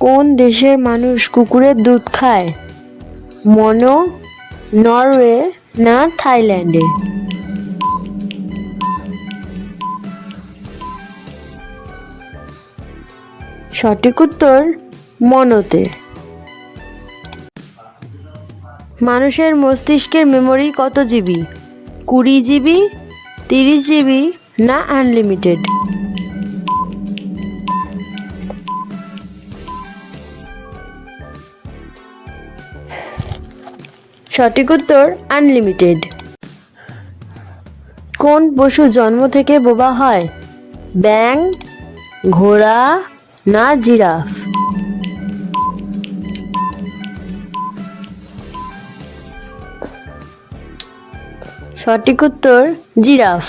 কোন দেশের মানুষ কুকুরের দুধ খায়? মনো, নরওয়ে না থাইল্যান্ডে? সঠিক উত্তর, মনোতে। মানুষের মস্তিষ্কের মেমোরি কত জিবি? কুড়ি জিবি, তিরিশ জিবি না আনলিমিটেড সঠিক উত্তর আনলিমিটেড কোন পশু জন্ম থেকে বোবা হয়? ব্যাং ঘোড়া না জিরাফ? সঠিক উত্তর জিরাফ।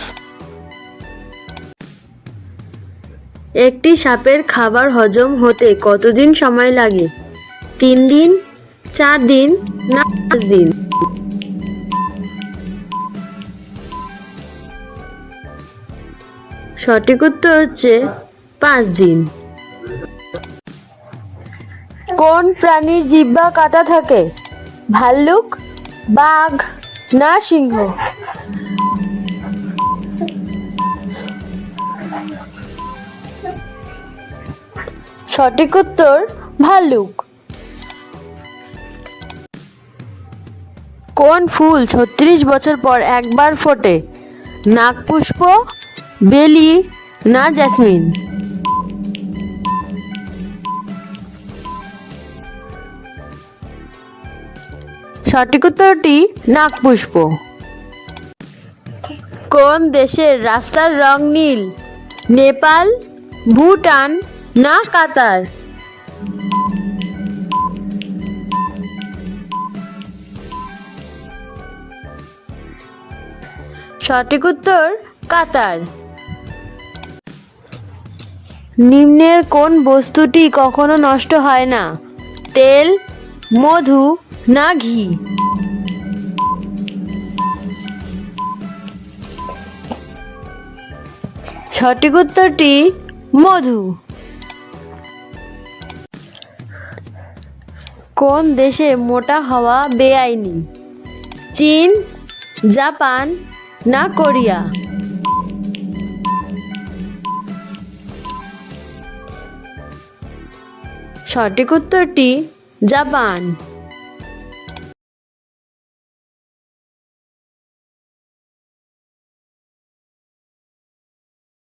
একটি সাপের খাবার হজম হতে কতদিন সময় লাগে? তিন দিন, চার দিন পাঁচ দিন সঠিক উত্তর হচ্ছে পাঁচ দিন। কোন প্রাণীর জিহ্বা কাটা থাকে? ভাল্লুক, বাঘ না সিংহ? সঠিক উত্তর, ভাল্লুক। কোন ফুল ছত্রিশ বছর পর একবার ফোটে। নাগপুষ্প, বেলি, না জ্যাসমিন? সঠিক উত্তরটি নাগপুষ্প। কোন দেশের রাস্তার রং নীল? নেপাল, ভুটান, না কাতার? সঠিক উত্তর, কাতার। নিম্নের কোন বস্তুটি কখনো নষ্ট হয় না? তেল, মধু না ঘি? সঠিক উত্তরটি মধু। কোন দেশে মোটা হওয়া বেআইনি? চীন, জাপান না করিয়া। সঠিক উত্তরটি জাপান।